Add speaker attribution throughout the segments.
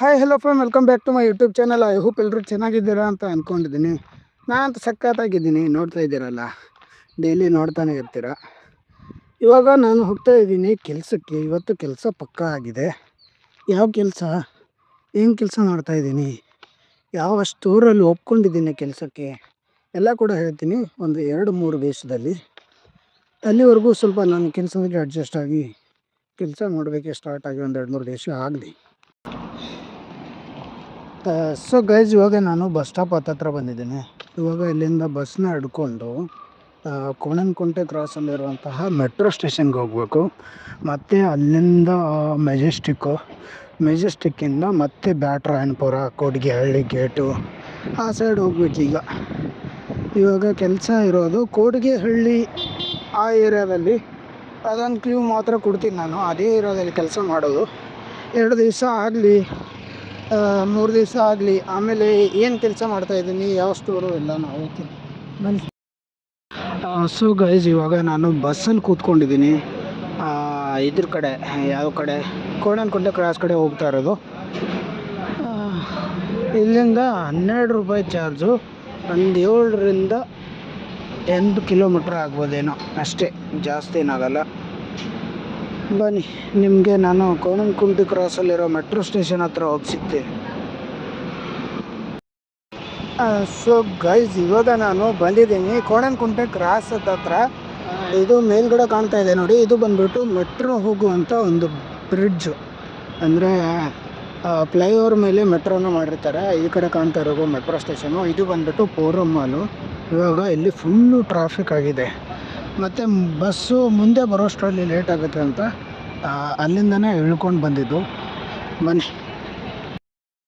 Speaker 1: Hi hello friend welcome back to my YouTube channel I hope ಎಲ್ಲರೂ ಚೆನ್ನಾಗಿದ್ದೀರಾ ಅಂತ ಅಂದ್ಕೊಂಡಿದ್ದೀನಿ ನಾನು ಸಖತ್ತಾಗಿದ್ದೀನಿ. ನೋಡ್ತಾ ಇದ್ದೀರಲ್ಲ? ಡೈಲಿ ನೋಡ್ತಾನೆ ಇರ್ತೀರ? ಇವಾಗ ನಾನು ಹೋಗ್ತಾ ಇದ್ದೀನಿ. ಕೆಲಸಕ್ಕೆ. ಇವತ್ತು ಕೆಲಸ ಪಕ್ಕ ಆಗಿದೆ. ಯಾವ ಕೆಲಸ? ಏನು ಕೆಲಸ ಮಾಡ್ತಾ ಇದ್ದೀನಿ? ಯಾವ ಸ್ಟೋರಲ್ಲಿ ಒಪ್ಕೊಂಡಿದ್ದೀನಿ ಕೆಲಸಕ್ಕೆ? ಎಲ್ಲ ಕೂಡ ಹೇಳ್ತೀನಿ. ಒಂದು ಎರಡು ಮೂರು ದೇಶದಲ್ಲಿ ಅಲ್ಲಿವರೆಗೂ ಸ್ವಲ್ಪ ನಾನು ಕೆಲಸದಲ್ಲಿ ಅಡ್ಜಸ್ಟ್ ಆಗಿ ಕೆಲಸ ಮಾಡಬೇಕೆ ಸ್ಟಾರ್ಟ್ ಆಗಿ ಒಂದು ಎರಡು ಮೂರು ದೇಶ ಆಗಲಿ. ಸೊ ಗೈಸ್ ಇವಾಗ ನಾನು ಬಸ್ ಸ್ಟಾಪ್ ಹತ್ತತ್ರ ಬಂದಿದ್ದೀನಿ. ಇವಾಗ ಇಲ್ಲಿಂದ ಬಸ್ನ ಹಿಡ್ಕೊಂಡು ಕೋಣನಕುಂಟೆ ಕ್ರಾಸಲ್ಲಿರುವಂತಹ ಮೆಟ್ರೋ ಸ್ಟೇಷನ್ಗೆ ಹೋಗಬೇಕು. ಮತ್ತು ಅಲ್ಲಿಂದ ಮೆಜೆಸ್ಟಿಕ್ಕು ಮೆಜೆಸ್ಟಿಕ್ಕಿಂದ ಮತ್ತೆ ಬ್ಯಾಟ್ರಾಯನಪುರ ಕೊಡಿಗೆಹಳ್ಳಿ ಗೇಟು ಆ ಸೈಡ್ ಹೋಗ್ಬೇಕು ಈಗ. ಇವಾಗ ಕೆಲಸ ಇರೋದು ಕೋಡಿಗೆಹಳ್ಳಿ ಆ ಏರಿಯಾದಲ್ಲಿ ಅದೊಂದು ಕ್ಲೂ ಮಾತ್ರ ಕೊಡ್ತೀನಿ ನಾನು. ಅದೇ ಏರಿಯಾದಲ್ಲಿ ಕೆಲಸ ಮಾಡೋದು. ಎರಡು ದಿವಸ ಆಗಲಿ. ಮೂರು ದಿವಸ ಆಗಲಿ ಆಮೇಲೆ ಏನು ಕೆಲಸ ಮಾಡ್ತಾ ಇದ್ದೀನಿ ಯಾವ ಸ್ಟೋರು ಎಲ್ಲ ನಾವು ಬನ್ನಿ. ಸೊ ಗೈಸ್ ಇವಾಗ ನಾನು ಬಸ್ಸಲ್ಲಿ ಕೂತ್ಕೊಂಡಿದ್ದೀನಿ. ಇದ್ರ ಕಡೆ ಯಾವ ಕಡೆ ಕೋಣನಕುಂಟೆ ಕ್ರಾಸ್ ಕಡೆ ಹೋಗ್ತಾ ಇರೋದು. ಇಲ್ಲಿಂದ ಹನ್ನೆರಡು ರೂಪಾಯಿ ಚಾರ್ಜು ಒಂದು ಏಳರಿಂದ ಎಂಟು ಕಿಲೋಮೀಟ್ರ್ ಆಗ್ಬೋದೇನೋ ಅಷ್ಟೇ ಜಾಸ್ತಿ ಏನಾಗಲ್ಲ. ಬನ್ನಿ, ನಿಮಗೆ ನಾನು ಕೋಣನಕುಂಟೆ ಕ್ರಾಸಲ್ಲಿರೋ ಮೆಟ್ರೋ ಸ್ಟೇಷನ್ ಹತ್ರ ಹೋಗಿ ಸಿಗ್ತೀನಿ. ಸೊ ಗೈಸ್ ಇವಾಗ ನಾನು ಬಂದಿದ್ದೀನಿ ಕೋಣನಕುಂಟೆ ಕ್ರಾಸ್ ಹತ್ರ. ಇದು ಮೇಲ್ಗಡೆ ಕಾಣ್ತಾ ಇದೆ ನೋಡಿ, ಇದು ಬಂದ್ಬಿಟ್ಟು ಮೆಟ್ರೋ ಹೋಗುವಂಥ ಒಂದು ಬ್ರಿಡ್ಜು ಅಂದರೆ ಫ್ಲೈಓವರ್ ಮೇಲೆ ಮೆಟ್ರೋನ ಮಾಡಿರ್ತಾರೆ. ಈ ಕಡೆ ಕಾಣ್ತಾ ಇರೋದು ಮೆಟ್ರೋ ಸ್ಟೇಷನು ಇದು ಬಂದ್ಬಿಟ್ಟು ಪೋರಮ್ ಮಾಲು ಇವಾಗ ಇಲ್ಲಿ ಫುಲ್ಲು ಟ್ರಾಫಿಕ್ ಆಗಿದೆ. ಮತ್ತು ಬಸ್ಸು ಮುಂದೆ ಬರೋಷ್ಟರಲ್ಲಿ ಲೇಟ್ ಆಗುತ್ತೆ ಅಂತ ಅಲ್ಲಿಂದನೇ ಇಳ್ಕೊಂಡು ಬಂದಿದ್ದು. ಮನುಷ್ಯ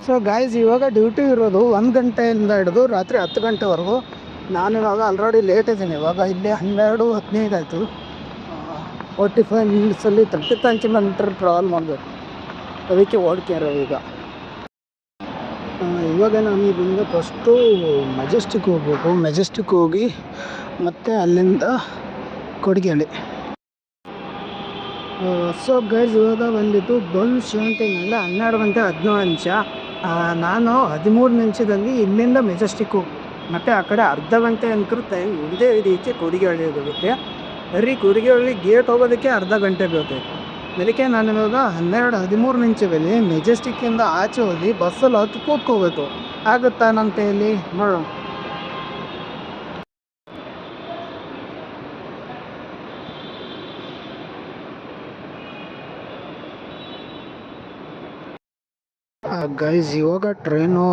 Speaker 1: ಸೊ ಗಾಯ್ಸ್ ಇವಾಗ ಡ್ಯೂಟಿ ಇರೋದು ಒಂದು ಗಂಟೆಯಿಂದ ಹಿಡಿದು ರಾತ್ರಿ ಹತ್ತು ಗಂಟೆವರೆಗೂ. ನಾನು ಇವಾಗ ಆಲ್ರೆಡಿ ಲೇಟ್ ಇದ್ದೀನಿ. ಇವಾಗ ಇಲ್ಲಿ ಹನ್ನೆರಡು ಹದಿನೈದು ಆಯಿತು. ಫೋರ್ಟಿ ಫೈವ್ ಮಿನಿಟ್ಸಲ್ಲಿ ತರ್ಟಿ ಫೈವ್ ಕಿಲೋಮೀಟರ್ ಟ್ರಾವೆಲ್ ಮಾಡಬೇಕು. ಅದಕ್ಕೆ ಓಡ್ತಾ ಇರೋದು ಈಗ. ಇವಾಗ ನಾನು ಇಲ್ಲಿಂದ ಫಸ್ಟು ಮೆಜೆಸ್ಟಿಕ್ ಹೋಗ್ಬೇಕು. ಮೆಜೆಸ್ಟಿಕ್ ಹೋಗಿ ಮತ್ತು ಅಲ್ಲಿಂದ ಕೊಡಿಗೆಹಳ್ಳಿ ಸೊ ಗೈಸ್ ಇವಾಗ ಬಂದಿದ್ದು ಬಂದು ಅಂದರೆ ಹನ್ನೆರಡು ಗಂಟೆ ಹದಿನೇಳು ನಿಮಿಷ ನಾನು ಹದಿಮೂರು ನಿಮಿಷದಲ್ಲಿ ಇಲ್ಲಿಂದ ಮೆಜೆಸ್ಟಿಕ್ಕು, ಮತ್ತು ಆ ಕಡೆ ಅರ್ಧ ಗಂಟೆ ಅಂತರೂ ಟೈಮ್ ಇದೇ ರೀತಿ ಕೊಡಿಗೆಹಳ್ಳಿ ಬರುತ್ತೆ ಬರೀ ಕೊಡಿಗೆಹಳ್ಳಿ ಗೇಟ್ ಹೋಗೋದಕ್ಕೆ ಅರ್ಧ ಗಂಟೆ ಬೇಕು ಅದಕ್ಕೆ ನಾನು ಇವಾಗ ಹನ್ನೆರಡು, ಹದಿಮೂರು ನಿಮಿಷದಲ್ಲಿ ಮೆಜೆಸ್ಟಿಕ್ಕಿಂದ ಆಚೆ ಹೋಗಿ ಬಸ್ಸಲ್ಲಿ ಹತ್ತು ಕೂತ್ಕೋಬೇಕು. ಆಗುತ್ತಾ ನನ್ನ ಕೈಯಲ್ಲಿ? ನೋಡೋಣ. ಗೈಸ್ ಇವಾಗ ಟ್ರೈನು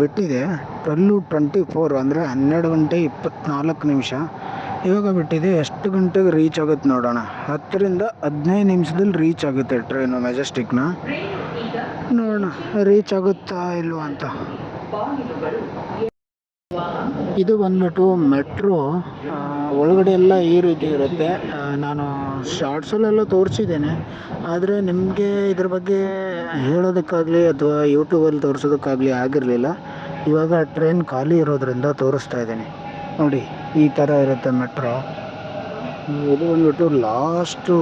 Speaker 1: ಬಿಟ್ಟಿದೆ. ಟ್ವೆಲ್ಲು ಟ್ವೆಂಟಿ ಫೋರ್ ಅಂದರೆ ಹನ್ನೆರಡು ಗಂಟೆ ಇಪ್ಪತ್ತ್ನಾಲ್ಕು ನಿಮಿಷ. ಇವಾಗ ಬಿಟ್ಟಿದೆ, ಎಷ್ಟು ಗಂಟೆಗೆ ರೀಚ್ ಆಗುತ್ತೆ ನೋಡೋಣ. ಹತ್ತರಿಂದ ಹದಿನೈದು ನಿಮಿಷದಲ್ಲಿ ರೀಚ್ ಆಗುತ್ತೆ ಟ್ರೈನು ಮೆಜೆಸ್ಟಿಕ್ನ ನೋಡೋಣ ರೀಚ್ ಆಗುತ್ತಾ ಇಲ್ವಾ ಅಂತ. ಇದು ಬಂದ್ಬಿಟ್ಟು ಮೆಟ್ರೋ ಒಳಗಡೆ ಎಲ್ಲ ಈ ರೀತಿ ಇರುತ್ತೆ. ನಾನು ಶಾರ್ಟ್ಸಲ್ಲೆಲ್ಲ ತೋರಿಸಿದ್ದೇನೆ. ಆದರೆ ನಿಮಗೆ ಇದ್ರ ಬಗ್ಗೆ ಹೇಳೋದಕ್ಕಾಗಲಿ ಅಥವಾ ಯೂಟ್ಯೂಬಲ್ಲಿ ತೋರಿಸೋದಕ್ಕಾಗಲಿ ಆಗಿರಲಿಲ್ಲ. ಇವಾಗ ಟ್ರೈನ್ ಖಾಲಿ ಇರೋದರಿಂದ ತೋರಿಸ್ತಾ ಇದ್ದೀನಿ. ನೋಡಿ, ಈ ಥರ ಇರುತ್ತೆ ಮೆಟ್ರೋ ಇದು ಬಂದ್ಬಿಟ್ಟು ಲಾಸ್ಟು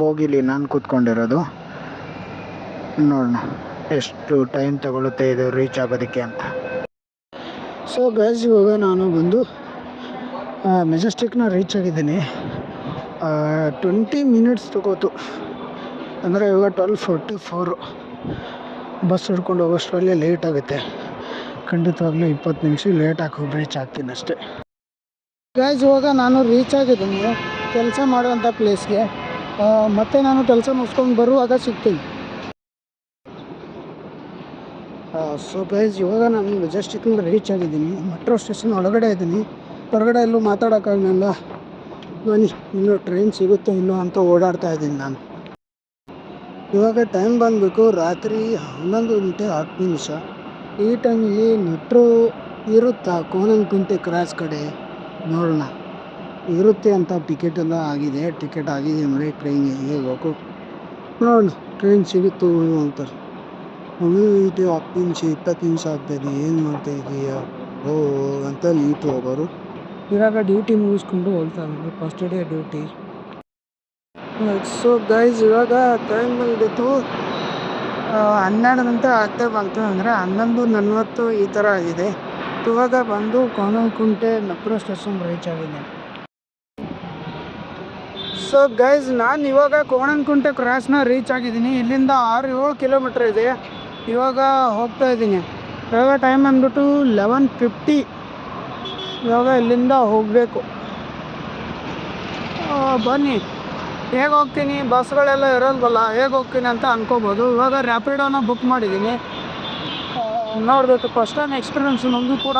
Speaker 1: ಬೋಗಿಲಿ ನಾನು ಕೂತ್ಕೊಂಡಿರೋದು. ನೋಡೋಣ, ಎಷ್ಟು ಟೈಮ್ ತಗೊಳುತ್ತೆ ಇದು ರೀಚ್ ಆಗೋದಕ್ಕೆ ಅಂತ. ಸೊ ಗೈಸ್ ಇವಾಗ ನಾನು ಬಂದು ಮೆಜೆಸ್ಟಿಕ್ನ ರೀಚ್ ಆಗಿದ್ದೀನಿ. ಟ್ವೆಂಟಿ ಮಿನಿಟ್ಸ್ ತಗೋತು. ಅಂದರೆ ಇವಾಗ ಟ್ವೆಲ್ ಫೋರ್ಟಿ ಫೋರು ಬಸ್ ಹಿಡ್ಕೊಂಡು ಹೋಗೋಷ್ಟರಲ್ಲಿ ಲೇಟ್ ಆಗುತ್ತೆ. ಖಂಡಿತವಾಗ್ಲೂ ಇಪ್ಪತ್ತು ನಿಮಿಷ ಲೇಟ್ ಹಾಕೋ ರೀಚ್ ಆಗ್ತೀನಿ ಅಷ್ಟೇ. ಗೈಸ್ ಇವಾಗ ನಾನು ರೀಚ್ ಆಗಿದ್ದೀನಿ. ಕೆಲಸ ಮಾಡುವಂಥ ಪ್ಲೇಸ್ಗೆ ಮತ್ತೆ ನಾನು ಕೆಲಸ ಮುಗಿಸ್ಕೊಂಡು ಬರುವಾಗ ಸಿಗ್ತೀನಿ. ಸೊ ಗೈಸ್ ಇವಾಗ ನಾನು ಮೆಜೆಸ್ಟಿಕ್ನಿಂದ ರೀಚ್ ಆಗಿದ್ದೀನಿ. ಮೆಟ್ರೋ ಸ್ಟೇಷನ್ ಒಳಗಡೆ ಇದ್ದೀನಿ. ಹೊರಗಡೆ ಎಲ್ಲೂ ಮಾತಾಡೋಕ್ಕಾಗಲಿಲ್ಲ. ಬನ್ನಿ, ಇನ್ನೂ ಟ್ರೈನ್ ಸಿಗುತ್ತೋ ಇಲ್ಲೋ ಅಂತ ಓಡಾಡ್ತಾ ಇದ್ದೀನಿ ನಾನು. ಇವಾಗ ಟೈಮ್ ಬಂದ್ಬಿಟ್ಟು ರಾತ್ರಿ ಹನ್ನೊಂದು ಗಂಟೆ ಹತ್ತು ನಿಮಿಷ. ಈ ಟೈಮಲ್ಲಿ ಮೆಟ್ರೋ ಇರುತ್ತಾ ಕೋನನಕುಂಟೆ ಕ್ರಾಸ್ ಕಡೆ ನೋಡೋಣ. ಇರುತ್ತೆ ಅಂತ ಟಿಕೆಟ್ ಎಲ್ಲ ಆಗಿದೆ ಟಿಕೆಟ್ ಆಗಿದೆ ಅಂದರೆ ಟ್ರೈನ್ ಹೇಗಬೇಕು ನೋಡೋಣ ಟ್ರೈನ್ ಸಿಗುತ್ತೋ ಅಂತ. ಇಟ್ಟು ಹತ್ತು ನಿಮಿಷ, ಇಪ್ಪತ್ತು ನಿಮಿಷ ಆಗ್ತಾಯಿದೆ ಏನು ಮಾಡ್ತಾ ಇದೀಯ? ಓ, ಅಂತ ನೀಟು ಹೋಗೋರು ಇವಾಗ ಡ್ಯೂಟಿ ಮುಗಿಸ್ಕೊಂಡು ಹೋಗ್ತಾ ಇದ್ದೀನಿ. First day duty so guys ಇವಾಗ ಟೈಮ್ ಬಂದ್ಬಿಟ್ಟು ಹನ್ನೆರಡು ಗಂಟೆ ಆಗ್ತಾ ಬಂತು ಅಂದರೆ ಹನ್ನೊಂದು ನಲ್ವತ್ತು ಈ ಥರ ಆಗಿದೆ. ಇವಾಗ ಬಂದು ಕೋಣಂಕುಂಟೆ ಮೆಟ್ರೋ ಸ್ಟೇಷನ್ ರೀಚ್ ಆಗಿದೆ. ಸೊ ಗೈಸ್ ನಾನು ಇವಾಗ ಕೋಣನಕುಂಟೆ ಕ್ರಾಸ್ನ ರೀಚ್ ಆಗಿದ್ದೀನಿ. ಇಲ್ಲಿಂದ ಆರು ಏಳು ಕಿಲೋಮೀಟ್ರ್ ಇದೆ. ಇವಾಗ ಹೋಗ್ತಾ ಇದ್ದೀನಿ. ಇವಾಗ ಟೈಮ್ ಅಂದ್ಬಿಟ್ಟು ಲೆವೆನ್ ಫಿಫ್ಟಿ ಇವಾಗ ಇಲ್ಲಿಂದ ಹೋಗಬೇಕು. ಬನ್ನಿ. ಹೇಗೆ ಹೋಗ್ತೀನಿ? ಬಸ್ಗಳೆಲ್ಲ ಇರೋಲ್ವಲ್ಲ, ಹೇಗೆ ಹೋಗ್ತೀನಿ ಅಂತ ಅನ್ಕೋಬೋದು. ಇವಾಗ ರ್ಯಾಪಿಡೋನ ಬುಕ್ ಮಾಡಿದ್ದೀನಿ. ನೋಡಬೇಕು ಫಸ್ಟ್ ಟೈಮ್ ಎಕ್ಸ್ಪೀರಿಯನ್ಸ್ ನಮಗೂ ಕೂಡ.